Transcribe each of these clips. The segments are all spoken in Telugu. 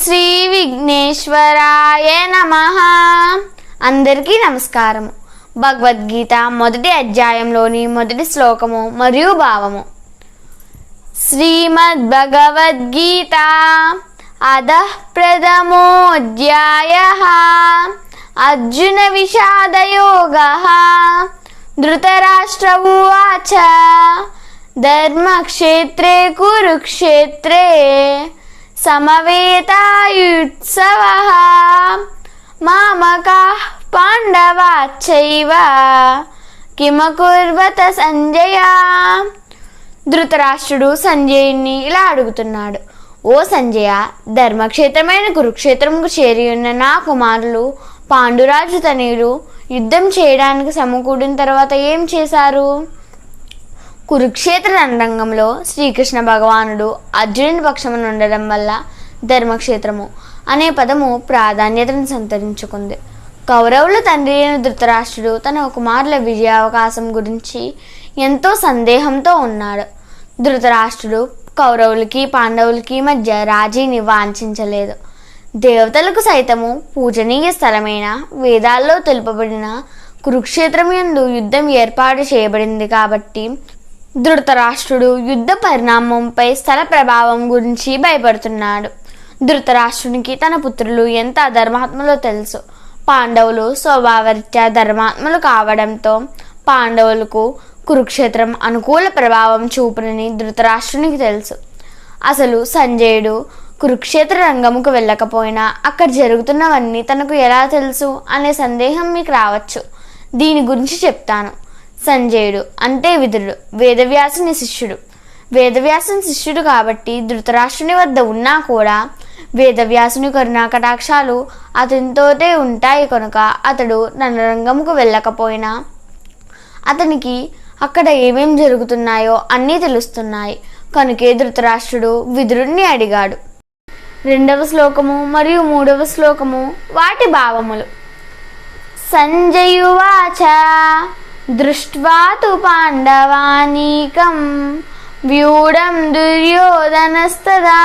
శ్రీ విఘ్నేశ్వరాయ నమ. అందరికీ నమస్కారము. భగవద్గీత మొదటి అధ్యాయంలోని మొదటి శ్లోకము మరియు భావము. శ్రీమద్ భగవద్గీత అధ ప్రథమోధ్యాయ అర్జున విషాదయోగ. ధృతరాష్ట్ర ఉవాచ. ధర్మక్షేత్రే కురుక్షేత్రే. సమవేతాయుత్సవ. మామక పాండవాచైవ కిమకుర్వత సంజయ. ధృతరాష్ట్రుడు సంజయుణ్ణి ఇలా అడుగుతున్నాడు. ఓ సంజయ ధర్మక్షేత్రమైన కురుక్షేత్రంకు చేరి ఉన్న నా కుమారులు పాండురాజు తనయులు యుద్ధం చేయడానికి సమకూడిన తర్వాత ఏం చేశారు? కురుక్షేత్ర రణరంగంలో శ్రీకృష్ణ భగవానుడు అర్జునుని పక్షమున ఉండడం వల్ల ధర్మక్షేత్రము అనే పదము ప్రాధాన్యతను సంతరించుకుంది. కౌరవుల తండ్రి అయిన ధృతరాష్ట్రుడు తన కుమారుల విజయావకాశం గురించి ఎంతో సందేహంతో ఉన్నాడు. ధృతరాష్ట్రుడు కౌరవులకి పాండవులకి మధ్య రాజీని వాంఛించలేదు. దేవతలకు సైతము పూజనీయ స్థలమైన వేదాల్లో తెలుపబడిన కురుక్షేత్రం యందు యుద్ధం ఏర్పాటు చేయబడింది కాబట్టి ధృతరాష్ట్రుడు యుద్ధ పరిణామంపై స్థల ప్రభావం గురించి భయపడుతున్నాడు. ధృతరాష్ట్రునికి తన పుత్రులు ఎంత అధర్మాత్మలో తెలుసు? పాండవులు స్వభావరీత్యా ధర్మాత్మలు కావడంతో పాండవులకు కురుక్షేత్రం అనుకూల ప్రభావం చూపునని ధృతరాష్ట్రునికి తెలుసు. అసలు సంజయుడు కురుక్షేత్ర రంగముకు వెళ్ళకపోయినా అక్కడ జరుగుతున్నవన్నీ తనకు ఎలా తెలుసు అనే సందేహం మీకు రావచ్చు. దీని గురించి చెప్తాను. సంజయుడు అంటే విదురుడు వేదవ్యాసుని శిష్యుడు. వేదవ్యాసుని శిష్యుడు కాబట్టి ధృతరాష్ట్రుని వద్ద ఉన్నా కూడా వేదవ్యాసుని కరుణాకటాక్షాలు అతనితోటే ఉంటాయి కనుక అతడు రణరంగంకు వెళ్ళకపోయినా అతనికి అక్కడ ఏమేం జరుగుతున్నాయో అన్నీ తెలుస్తున్నాయి. కనుకే ధృతరాష్ట్రుడు విదురుణ్ణి అడిగాడు. రెండవ శ్లోకము మరియు మూడవ శ్లోకము వాటి భావములు. సంజయువాచ దృష్ట్వా తు పాండవానీకం వ్యూఢం దుర్యోధనస్తదా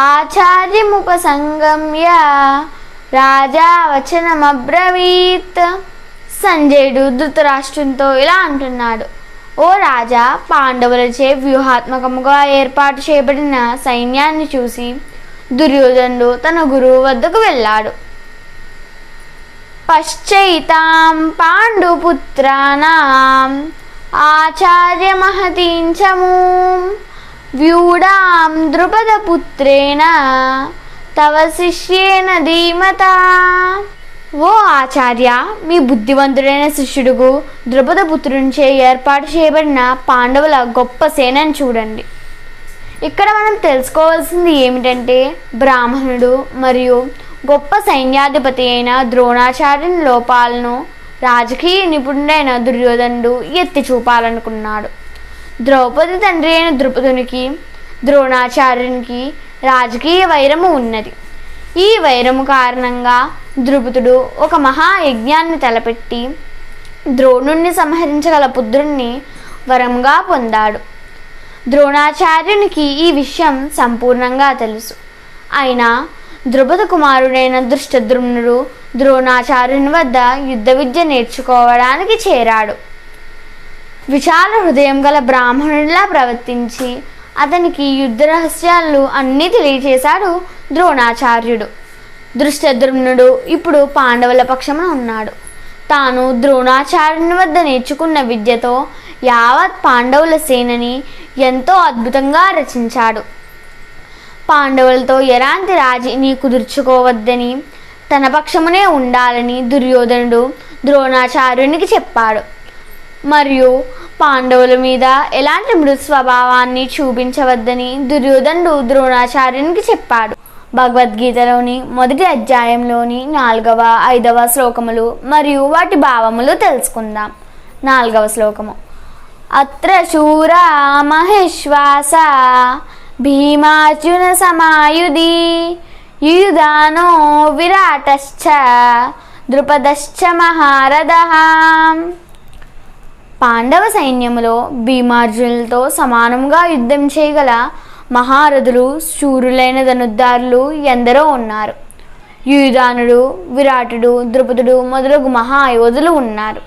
ఆచార్యముపసంగమ్య రాజా వచనమబ్రవీత్ సంజయుడు ధృతరాష్ట్రంతో ఇలా అంటున్నాడు ఓ రాజా పాండవులచే వ్యూహాత్మకముగా ఏర్పాటు చేయబడిన సైన్యాన్ని చూసి దుర్యోధనుడు తన గురువు వద్దకు వెళ్ళాడు. పశ్చైతాం పాండుపుత్రానాం ఆచార్యమహతీంచమూ. వ్యూఢాం ద్రుపదపుత్రేణ తవ శిష్యేన ధీమత. ఓ ఆచార్య మీ బుద్ధివంతుడైన శిష్యుడుకు ద్రుపదపుత్రునిచే ఏర్పాటు చేయబడిన పాండవుల గొప్ప సేనని చూడండి. ఇక్కడ మనం తెలుసుకోవాల్సింది ఏమిటంటే బ్రాహ్మణుడు మరియు గొప్ప సైన్యాధిపతి అయిన ద్రోణాచార్యుని లోపాలను రాజకీయ నిపుణుడైన దుర్యోధనుడు ఎత్తి చూపాలనుకున్నాడు. ద్రౌపది తండ్రి అయిన ద్రుపదునికి ద్రోణాచార్యునికి రాజకీయ వైరము ఉన్నది. ఈ వైరము కారణంగా ద్రుపదుడు ఒక మహాయజ్ఞాన్ని తలపెట్టి ద్రోణుణ్ణి సంహరించగల పుత్రుణ్ణి వరంగా పొందాడు. ద్రోణాచార్యునికి ఈ విషయం సంపూర్ణంగా తెలుసు. అయినా ద్రుపద కుమారుడైన దృష్టద్రుమ్నుడు ద్రోణాచార్యుని వద్ద యుద్ధ విద్య నేర్చుకోవడానికి చేరాడు. విశాల హృదయం గల బ్రాహ్మణుడిలా ప్రవర్తించి అతనికి యుద్ధ రహస్యాలు అన్నీ తెలియచేశాడు ద్రోణాచార్యుడు. దృష్టద్రుమ్నుడు ఇప్పుడు పాండవుల పక్షమున ఉన్నాడు. తాను ద్రోణాచార్యుని వద్ద నేర్చుకున్న విద్యతో యావత్ పాండవుల సేనని ఎంతో అద్భుతంగా రచించాడు. పాండవులతో ఎలాంటి రాజీని కుదుర్చుకోవద్దని తన పక్షమునే ఉండాలని దుర్యోధనుడు ద్రోణాచార్యునికి చెప్పాడు. మరియు పాండవుల మీద ఎలాంటి మృస్వభావాన్ని స్వభావాన్ని చూపించవద్దని దుర్యోధనుడు ద్రోణాచార్యునికి చెప్పాడు. భగవద్గీతలోని మొదటి అధ్యాయంలోని నాలుగవ ఐదవ శ్లోకములు మరియు వాటి భావములు తెలుసుకుందాం. నాలుగవ శ్లోకము. అత్ర శూరా మహేశ్వాస భీమార్జున సమాయుధి యుయుధానో విరాటశ్చ ద్రుపదశ్చ మహారథ. పాండవ సైన్యములో భీమార్జునులతో సమానంగా యుద్ధం చేయగల మహారథులు శూరులైన ధనుద్దారులు ఎందరో ఉన్నారు. యుయుధానుడు విరాటుడు ద్రుపదుడు మొదలగు మహాయోధులు ఉన్నారు.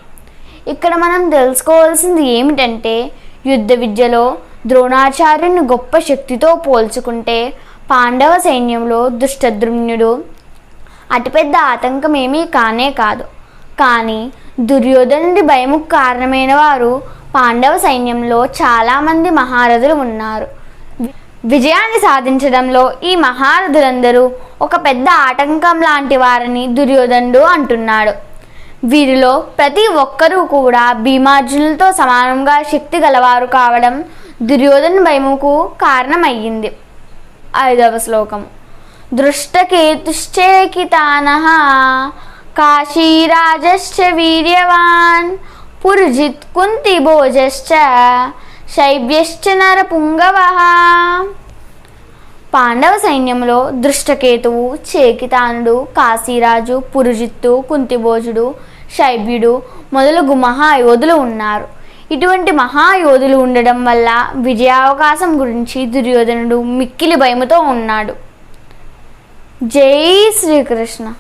ఇక్కడ మనం తెలుసుకోవాల్సింది ఏమిటంటే యుద్ధ విద్యలో ద్రోణాచార్యుని గొప్ప శక్తితో పోల్చుకుంటే పాండవ సైన్యంలో దుష్టద్రుమ్నుడు. అతిపెద్ద ఆటంకం ఏమీ కానే కాదు. కానీ దుర్యోధనుడి భయముకు కారణమైన వారు పాండవ సైన్యంలో చాలామంది మహారథులు ఉన్నారు. విజయాన్ని సాధించడంలో ఈ మహారథులందరూ ఒక పెద్ద ఆటంకం లాంటి వారని దుర్యోధనుడు అంటున్నాడు. వీరిలో ప్రతి ఒక్కరూ కూడా భీమార్జునులతో సమానంగా శక్తి గలవారు కావడం దుర్యోధన భయముకు కారణమయ్యింది. ఐదవ శ్లోకం. దృష్టకేతుశ్చేకితాన కాశీరాజశ్చ వీర్యవాన్ పురుజిత్ కుంతి భోజశ్చ శైవ్యశ్చ నరపుంగవ. పాండవ సైన్యంలో దృష్టకేతువు చేకితానుడు కాశీరాజు పురుజిత్తు కుంతిభోజుడు శైవ్యుడు మొదలగు మహాయోధులు ఉన్నారు. ఇటువంటి మహాయోధులు ఉండడం వల్ల విజయావకాశం గురించి దుర్యోధనుడు మిక్కిలి భయముతో ఉన్నాడు. జై శ్రీకృష్ణ.